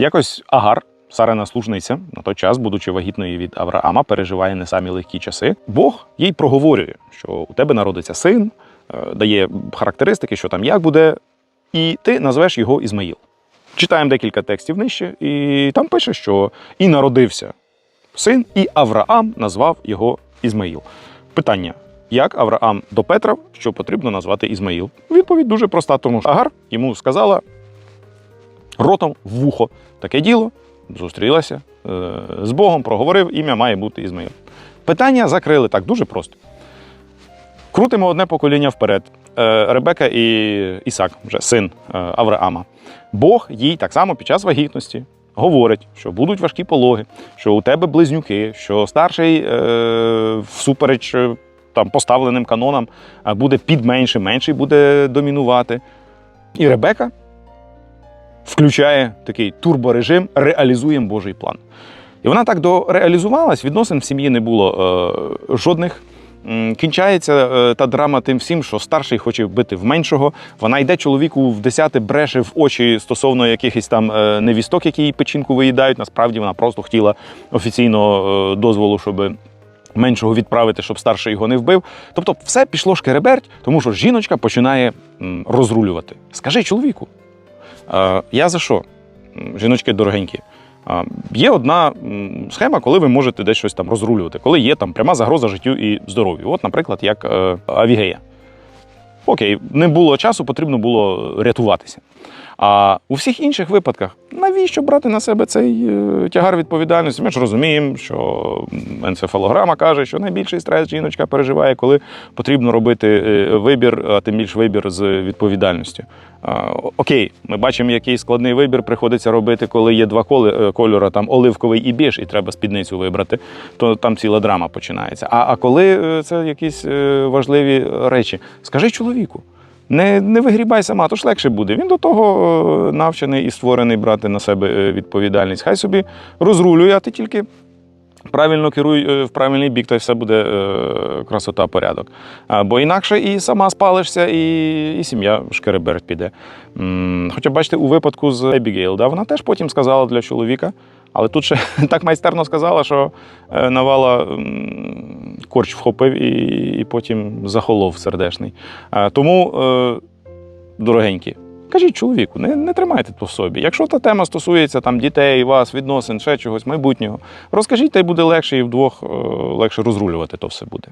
Якось Агар, Сарина служниця, на той час, будучи вагітною від Авраама, переживає не самі легкі часи. Бог їй проговорює, що у тебе народиться син, е, дає характеристики, що там як буде, і ти назвеш його Ізмаїл. Читаємо декілька текстів нижче, і там пише, що і народився син, і Авраам назвав його Ізмаїл. Питання: як Авраам допетрав, що потрібно назвати Ізмаїл? Відповідь дуже проста, тому що Агар йому сказала ротом в вухо таке діло, зустрілася е, з Богом, проговорив, ім'я має бути Ізмаїл. Питання закрили так дуже просто. Крутимо одне покоління вперед. Е, Ребека і Ісак, вже син е, Авраама. Бог їй так само під час вагітності говорить, що будуть важкі пологи, що у тебе близнюки, що старший всупереч там поставленим канонам буде під меншим, менший буде домінувати. І Ребека включає такий турборежим, реалізуємо Божий план. І вона так дореалізувалась, відносин в сім'ї не було е, жодних. Кінчається е, та драма тим всім, що старший хоче вбити в меншого. Вона йде чоловіку в десяте бреше в очі стосовно якихось там е, невісток, які їй печінку виїдають. Насправді вона просто хотіла офіційно е, дозволу, щоб меншого відправити, щоб старший його не вбив. Тобто, все пішло шкереберть, тому що жіночка починає розрулювати. Скажи чоловіку, я за що? Жіночки дорогенькі. Є одна схема, коли ви можете десь щось там розрулювати, коли є там пряма загроза життю і здоров'ю. От, наприклад, як е, Авігея. Окей, не було часу, потрібно було рятуватися. А у всіх інших випадках, навіщо брати на себе цей е, тягар відповідальності? Ми ж розуміємо, що енцефалограма каже, що найбільший стрес жіночка переживає, коли потрібно робити е, вибір, а тим більш вибір з відповідальністю. Окей, ми бачимо, який складний вибір приходиться робити, коли є два коли, е, кольори, там оливковий і біж, і треба спідницю вибрати, то там ціла драма починається. А, а коли це якісь важливі речі, скажи чоловіку. Не, не вигрібай сама, то ж легше буде. Він до того е, навчений і створений брати на себе е, відповідальність. Хай собі розрулює, а ти тільки правильно керуй е, в правильний бік, то все буде красота, порядок. Бо інакше і сама спалишся, і, і сім'я шкереберть піде. Хоча, бачите, у випадку з Ебігейл, да, вона теж потім сказала для чоловіка, але тут ще так майстерно сказала, що е, навала корч вхопив і, і потім захолов сердешний. Тому, е, дорогенькі, кажіть чоловіку, не, не тримайте в собі. Якщо та тема стосується там дітей, вас, відносин, ще чогось майбутнього, розкажіть, та й буде легше і вдвох е, легше розрулювати то все буде.